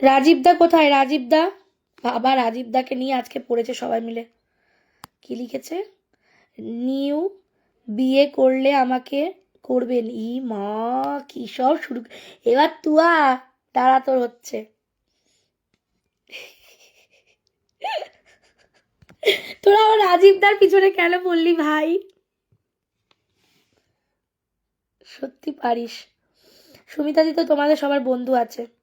রাজীবদা কোথায়? রাজীবদা বাবা রাজীবদাকে নিয়ে আজকে পড়েছে সবাই মিলে। কি লিখেছে? নিউ বিয়ে করলে আমাকে করবেন। ই মা, কি সব শুরু এবার তুয়া তারা তোর হচ্ছে। তোরা আবার রাজীবদার পিছনে কেন বললি ভাই? সত্যি পারিস। সুমিতাদি তো তোমাদের সবার বন্ধু আছে।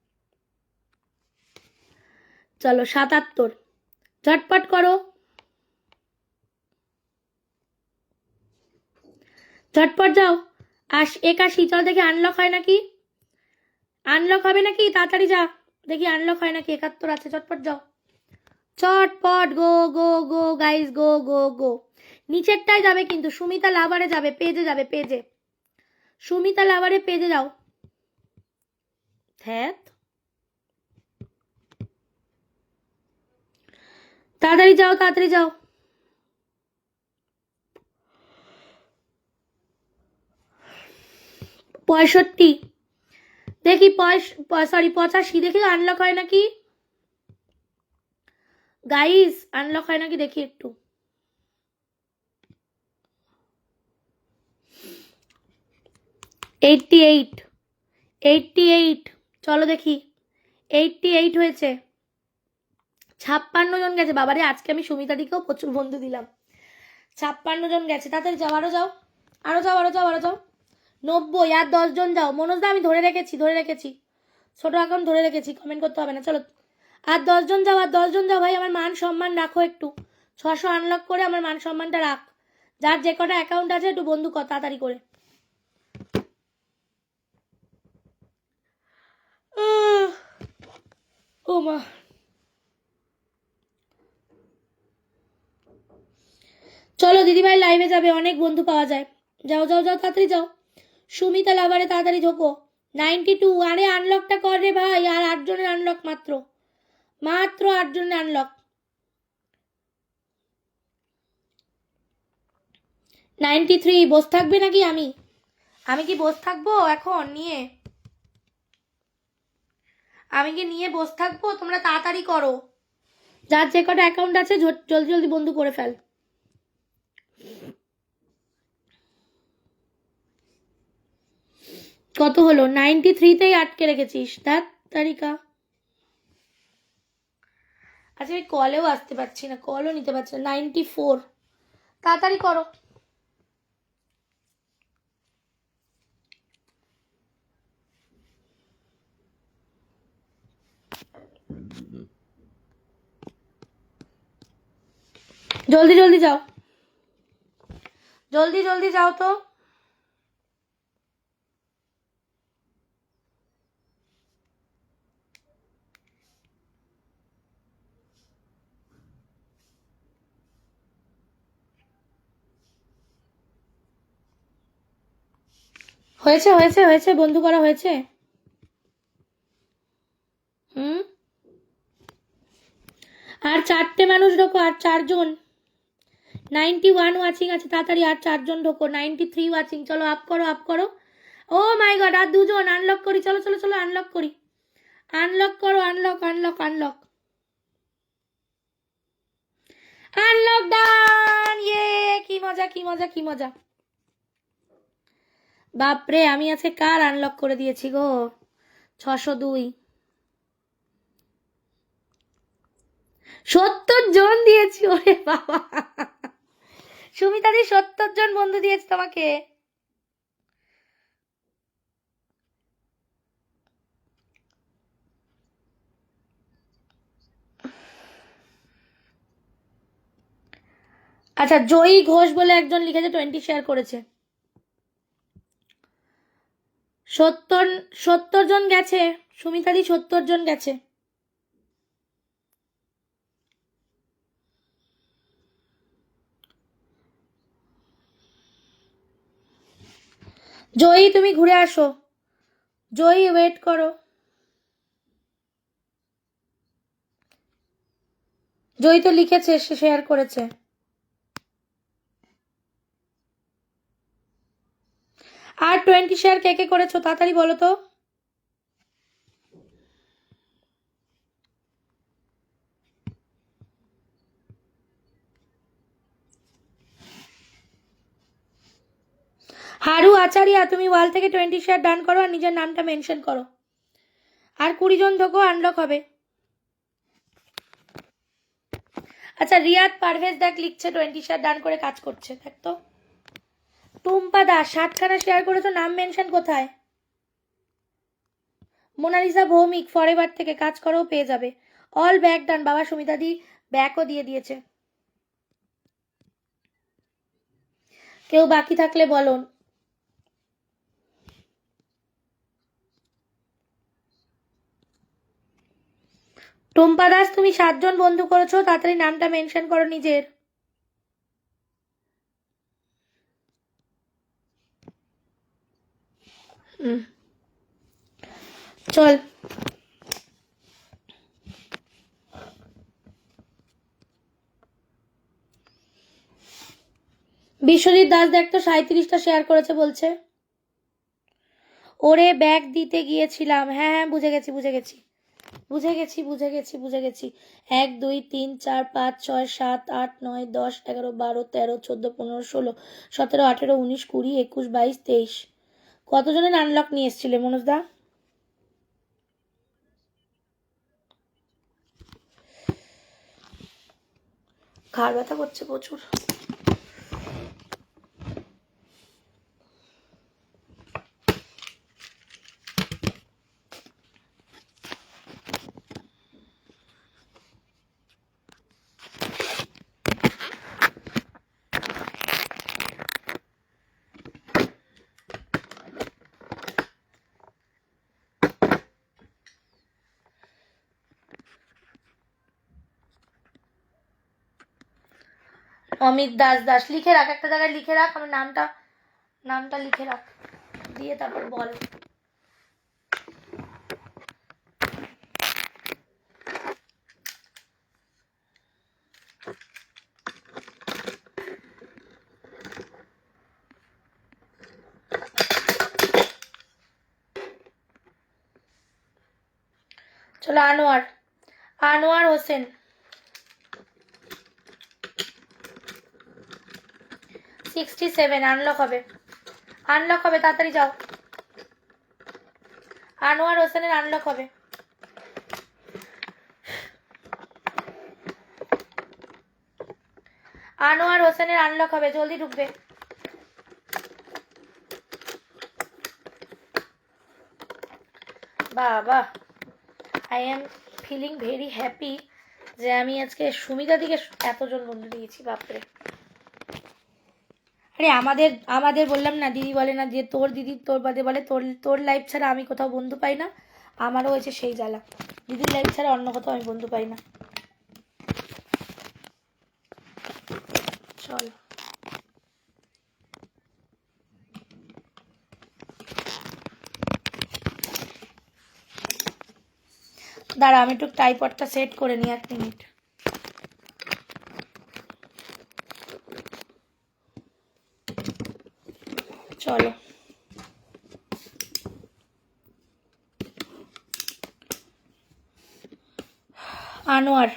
চলো, সাতাত্তর। ঝটপট করো। ঝটপট যাও। আশ একাশি। চল দেখি আনলক হয় নাকি? আনলক হবে নাকি? তাড়াতাড়ি যা। দেখি আনলক হয় নাকি? একাত্তর আছে। চটপট যাও। চটপট গো গো গো গাইস গো গো গো। নিচেরটায় যাবে কিন্তু, সুমিতা লাভারে যাবে পেজে যাবে পেজে সুমিতা লাভারে পেজে যাও। ধ্যাত তাড়াতাড়ি যাও তাড়াতাড়ি যাও। পঁয়ষট্টি। দেখি সরি পঁচাশি। দেখি আনলক হয় নাকি? গাইস আনলক হয় নাকি? দেখি একটু। এইটটি এইট এইটটি এইট চলো দেখি। এইটটি এইট হয়েছে। ছাপ্পান্ন জন গেছে। বাবারে, আজকে আমি সুমিতা দিকেও প্রচুর বন্ধু দিলাম। ছাপ্পান্ন জন গেছে। তাড়াতাড়ি যাও আরও যাও। আরও যাও আরও যাও আরও যাও। নব্বই আর দশজন যাও। মনোজদা আমি ধরে রেখেছি ধরে রেখেছি। ছোটো অ্যাকাউন্ট ধরে রেখেছি কমেন্ট করতে হবে না। চলো। আর দশজন যাও, আর দশজন যাও। ভাই, আমার মান সম্মান রাখো একটু। ছশো আনলক করে আমার মান সম্মানটা রাখ। যার যে কটা অ্যাকাউন্ট আছে, একটু বন্ধু কর তাড়াতাড়ি করে। ও মা। চলো, দিদিভাই লাইভে যাবে, অনেক বন্ধু পাওয়া যায়। যাও যাও যাও, তাড়াতাড়ি যাও। সুমিতা লাভারে তাড়াতাড়ি ঢোকো। নাইনটি টু আরে আনলকটা কর রে ভাই, আর আটজনের আনলক মাত্র। মাত্র আটজনের আনলক নাইনটি থ্রি বস থাকবে নাকি আমি? আমি কি বস থাকব এখন? নিয়ে। আমি কি নিয়ে বস থাকব? তোমরা তাড়াতাড়ি করো। যার যে কটা অ্যাকাউন্ট আছে জলদি জলদি বন্ধু করে ফেল। কত হলো? নাইনটি থ্রিতেই আটকে রেখেছিস। তার তারিকা। আচ্ছা আমি কলেও আসতে পারছি না। কলও নিতে পারছি না। নাইনটি ফোর তাড়াতাড়ি করো। জলদি জলদি যাও। জলদি জলদি যাও তো। হয়েছে হয়েছে হয়েছে, বন্ধু করা হয়েছে। হুম? আর চারটে মানুষ ঢোকো, আর চারজন। নাইনটি ওয়ান ওয়াচিং আছে, তাড়াতাড়ি আর চারজন ঢোকো। নাইনটি থ্রি ওয়াচিং, চলো আপ করো আপ করো। ও মাই গড, আর দুজন, আনলক করি, চলো চলো চলো, আনলক করি। আনলক করো, unlock unlock unlock. Unlock done! ইয়ে কি মজা কি মজা কি মজা। বাপরে, আমি আজকে কার আনলক করে দিয়েছি গো? ছশো দুই। সত্তর জন দিয়েছি, ওরে বাবা। সুমিতাদি সত্তর জন বন্ধু দিয়েছে তোমাকে। আচ্ছা জয়ী ঘোষ বলে একজন লিখেছে টোয়েন্টি শেয়ার করেছে। সত্তর সত্তর জন গেছে। সুমিতাদি সত্তর জন গেছে। জয়ী, তুমি ঘুরে আসো। জয়ী ওয়েট করো। জয়ী তো লিখেছে, সে শেয়ার করেছে। আর টোয়েন্টি শেয়ার কে কে করেছ তাড়াতাড়ি বলো তো? হারু আচারিয়া, তুমি ওয়াল থেকে টোয়েন্টি শেয়ার ডান করো আর নিজের নামটা মেনশন করো। আর কুড়ি জন ধোকো আনলক হবে। আচ্ছা রিয়াদ পারভেজ দেখ লিখছে টোয়েন্টি শেয়ার ডান করে কাজ করছে, দেখ তো। টুম্পা দাস সাতখানা শেয়ার করেছ, নাম মেনশন কোথায়? মোনালিসা ভৌমিক ফরেভার থেকে কাজ করেও পেয়ে যাবে। অল ব্যাক ডান বাবা সুমিতাদি ব্যাকও দিয়ে দিয়েছে। কেউ বাকি থাকলে বলুন। টুম্পা দাস, তুমি সাতজন বন্ধু করেছ, তাড়াতাড়ি নামটা মেনশন করো নিজের। চল। বিশ্বজিৎ দাস দেখ তো সাঁত্রিশটা শেয়ার করেছে বলছে। ওরে ব্যাগ দিতে গিয়েছিলাম। হ্যাঁ হ্যাঁ বুঝে গেছি বুঝে গেছি। বুঝে গেছি বুঝে গেছি বুঝে গেছি। এক, দুই, তিন, চার, পাঁচ, ছয়, সাত, আট, নয়, দশ, এগারো, বারো, তেরো, চোদ্দ, পনেরো, ষোলো, সতেরো, আঠেরো, উনিশ, কুড়ি, একুশ, বাইশ, তেইশ। কতজনের আনলক নিয়ে এসেছিলে মনোজদা ঘাড় ব্যথা করছে প্রচুর। অমিত দাস দাস, লিখে রাখ, একটা জায়গায় লিখে রাখ, আমার নামটা নামটা লিখে রাখ, দিয়ে তারপর বল। চলো Anwar Anwar Hossain. Sixty seven unlock হবে। আনলক হবে, তাড়াতাড়ি যাও। আনোয়ার হোসেনের আনলক হবে। আনোয়ার হোসেনের আনলক হবে, জলদি ঢুকবে। বাবা I am feeling very happy যে আমি আজকে সুমিতা দিকে এতজন বন্ধু দিয়েছি, বাপরে। আরে আমাদের আমাদের বললাম না, দিদি বলে না যে তোর দিদি তোর বাদে বলে, তোর তোর লাইফ ছাড়া আমি কোথাও বন্ধু পাই না। আমারও হয়েছে সেই জ্বালা। দিদির লাইফ ছাড়া অন্য কোথাও আমি বন্ধু পাই না। চল। দাঁড়া, আমি একটু টাইপডটা সেট করে নিই এক মিনিট চলো। আনোয়ার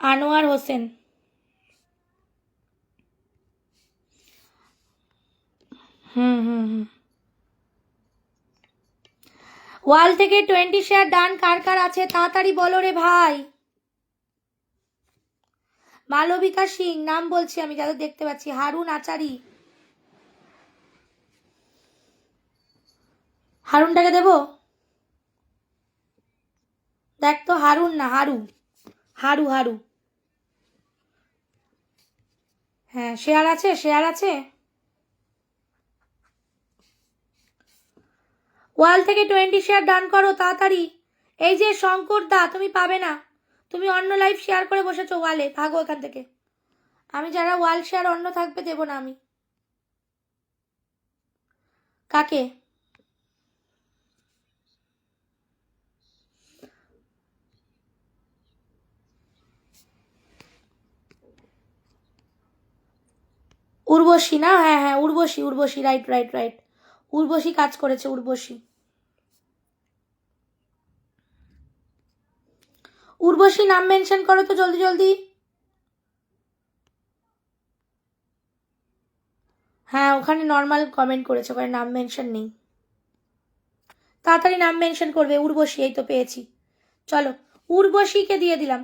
আনোয়ার হোসেন। হুম হুম হুম। ওয়াল থেকে টোয়েন্টি শেয়ার ডান কার কার আছে তাড়াতাড়ি বলো রে ভাই। মালবিকা সিং, নাম বলছি আমি, যাদের দেখতে পাচ্ছি। হারুন আচারি। হারুনটাকে দেবো? দেখ তো, হারুন না, হারু। হারু হারু। হ্যাঁ শেয়ার আছে শেয়ার আছে। ওয়াল থেকে টোয়েন্টি শেয়ার ডান করো, তাড়াতাড়ি। এই যে শঙ্কর দা, তুমি পাবে না। তুমি অন্য লাইভ শেয়ার করে বসেছো ওয়ালে, ভাগো এখান থেকে। আমি যারা ওয়াল শেয়ার অন্য থাকবে দেবো না আমি। কাকে? উর্বশী না? হ্যাঁ হ্যাঁ Urvashi Urvashi right right right Urvashi কাজ করেছে, উর্বশী। উর্বশী নাম মেনশন করো তো জলদি জলদি। হ্যাঁ ওখানে নর্মাল কমেন্ট করেছে, ওখানে নাম মেনশন নেই। তাড়াতাড়ি নাম মেনশন করবে, উর্বশী, এই তো পেয়েছি। চলো, উর্বশীকে দিয়ে দিলাম।